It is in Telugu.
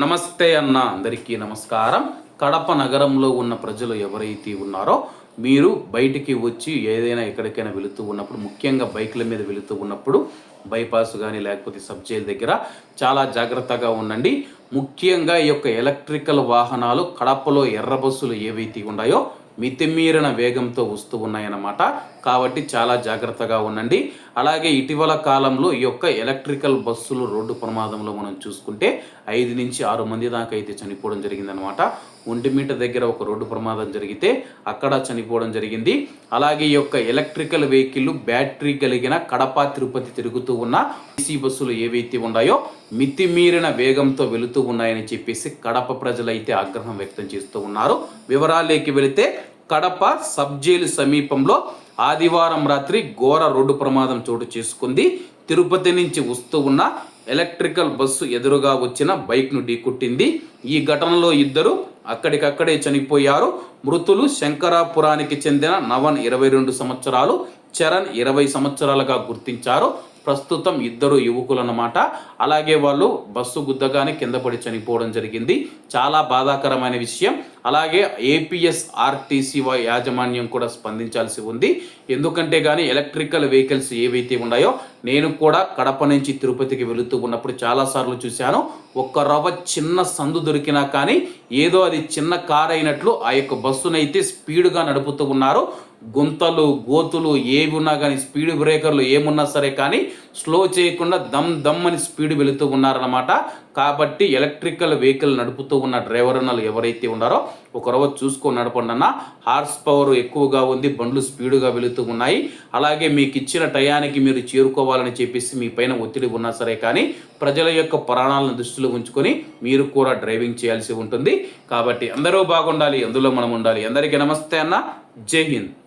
నమస్తే అన్న అందరికీ నమస్కారం. కడప నగరంలో ఉన్న ప్రజలు ఎవరైతే ఉన్నారో మీరు బయటికి వచ్చి ఏదైనా ఎక్కడికైనా వెళుతూ ఉన్నప్పుడు ముఖ్యంగా బైకుల మీద వెళుతూ ఉన్నప్పుడు బైపాస్ కానీ లేకపోతే సబ్ జైల్ దగ్గర చాలా జాగ్రత్తగా ఉండండి. ముఖ్యంగా ఈ యొక్క ఎలక్ట్రికల్ వాహనాలు కడపలో ఎర్ర బస్సులు ఏవైతే ఉన్నాయో మితిమీరిన వేగంతో వస్తూ ఉన్నాయన్నమాట. కాబట్టి చాలా జాగ్రత్తగా ఉండండి. అలాగే ఇటీవల కాలంలో ఈ యొక్క ఎలక్ట్రికల్ బస్సులు రోడ్డు ప్రమాదంలో మనం చూసుకుంటే ఐదు నుంచి ఆరు మంది దాకా అయితే చనిపోవడం జరిగిందనమాట ఒంటిమీట దగ్గర ఒక రోడ్డు ప్రమాదం జరిగితే అక్కడ చనిపోవడం జరిగింది. అలాగే ఈ యొక్క ఎలక్ట్రికల్ వెహికల్ బ్యాటరీ కలిగిన కడప తిరుపతి తిరుగుతూ ఉన్న ఈసీ బస్సులు ఏవైతే ఉన్నాయో మితిమీరిన వేగంతో వెళుతూ ఉన్నాయని చెప్పేసి కడప ప్రజలైతే ఆగ్రహం వ్యక్తం చేస్తూ ఉన్నారు. వివరాలేకి వెళితే కడప సబ్ జైలు సమీపంలో ఆదివారం రాత్రి ఘోర రోడ్డు ప్రమాదం చోటు చేసుకుంది. తిరుపతి నుంచి వస్తూ ఉన్న ఎలక్ట్రికల్ బస్సు ఎదురుగా వచ్చిన బైక్ను ఢీకొట్టింది. ఈ ఘటనలో ఇద్దరు అక్కడికక్కడే చనిపోయారు. మృతులు శంకరాపురానికి చెందిన నవన్ ఇరవై రెండు సంవత్సరాలు చరణ్ ఇరవై సంవత్సరాలుగా గుర్తించారు. ప్రస్తుతం ఇద్దరు యువకులు అన్నమాట అలాగే వాళ్ళు బస్సు గుద్దగానే కింద పడి చనిపోవడం జరిగింది. చాలా బాధాకరమైన విషయం. అలాగే ఏపీఎస్ ఆర్టీసీ యాజమాన్యం కూడా స్పందించాల్సి ఉంది. ఎందుకంటే కానీ ఎలక్ట్రికల్ వెహికల్స్ ఏవైతే ఉన్నాయో నేను కూడా కడప నుంచి తిరుపతికి వెళుతూ ఉన్నప్పుడు చాలాసార్లు చూశాను. ఒక్క రవ్వ చిన్న సందు దొరికినా కానీ ఏదో అది చిన్న కార్ అయినట్లు ఆ యొక్క బస్సునైతే స్పీడ్గా నడుపుతూ ఉన్నారు. గుంతలు గోతులు ఏవి ఉన్నా కానీ స్పీడ్ బ్రేకర్లు ఏమున్నా సరే కానీ స్లో చేయకుండా దమ్ దమ్ అని స్పీడ్ వెళుతూ ఉన్నారన్నమాట. కాబట్టి ఎలక్ట్రికల్ వెహికల్ నడుపుతూ ఉన్న డ్రైవర్ అన్నలు ఎవరైతే ఉన్నారో ఒకరవ చూసుకొని నడపండి అన్న. హార్స్ పవర్ ఎక్కువగా ఉంది బండ్లు స్పీడ్గా వెళుతూ ఉన్నాయి. అలాగే మీకు ఇచ్చిన టయానికి మీరు చేరుకోవాలని చెప్పేసి మీ పైన ఒత్తిడి ఉన్నా సరే కానీ ప్రజల యొక్క ప్రాణాలను దృష్టిలో ఉంచుకొని మీరు కూడా డ్రైవింగ్ చేయాల్సి ఉంటుంది. కాబట్టి అందరూ బాగుండాలి అందులో మనం ఉండాలి. అందరికీ నమస్తే అన్న. జై హింద్.